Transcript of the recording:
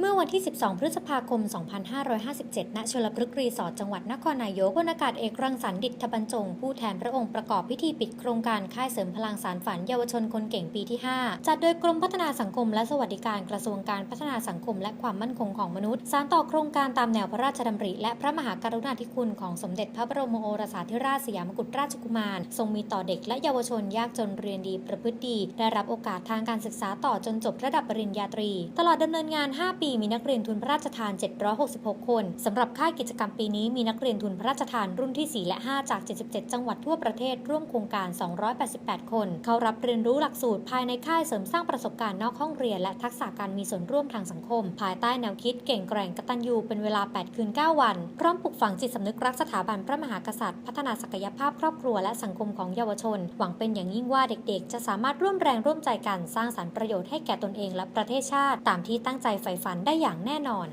เมื่อวันที่ 12 พฤษภาคม 2557 ณ ชลพฤกษ์รีสอร์ทจังหวัดนครนายกพลอากาศเอกรังสรรค์ดิษฐบรรจง ผู้แทนพระองค์ประกอบพิธีปิดโครงการค่ายเสริมพลังสารฝันเยาวชนคนเก่งปีที่ 5 จัดโดยกรมพัฒนาสังคมและสวัสดิการกระทรวงการพัฒนาสังคมและความมั่นคงของมนุษย์ สานต่อโครงการตามแนวพระราชดำริและพระมหากรุณาธิคุณของสมเด็จพระบรมโอรสาธิราชสยามกุฎราชกุมาร ทรงมีต่อเด็กและเยาวชนยากจนเรียนดีประพฤติดี ได้รับโอกาสทางการศึกษาต่อจนจบระดับปริญญาตรี ตลอดดำเนินงาน 5 ปีมีนักเรียนทุนพระราชทาน 766 คนสำหรับค่ายกิจกรรมปีนี้มีนักเรียนทุนพระราชทานรุ่นที่ 4 และ 5 จาก 77 จังหวัดทั่วประเทศร่วมโครงการ 288 คน เข้ารับเรียนรู้หลักสูตรภายในค่ายเสริมสร้างประสบการณ์นอกห้องเรียนและทักษะการมีส่วนร่วมทางสังคม ภายใต้แนวคิดเก่งแกร่งกตัญญูเป็นเวลา 8 คืน 9 วัน พร้อมปลุกฝังจิตสำนึกรักสถาบันพระมหากษัตริย์ พัฒนาศักยภาพครอบครัวและสังคมของเยาวชน หวังเป็นอย่างยิ่งว่าเด็กๆ จะสามารถร่วมแรงร่วมใจกันสร้างสรรค์ประโยชน์ให้แก่ตนเองและประเทศชาติ ตามที่ตั้งใจใฝ่ฝันได้อย่างแน่นอน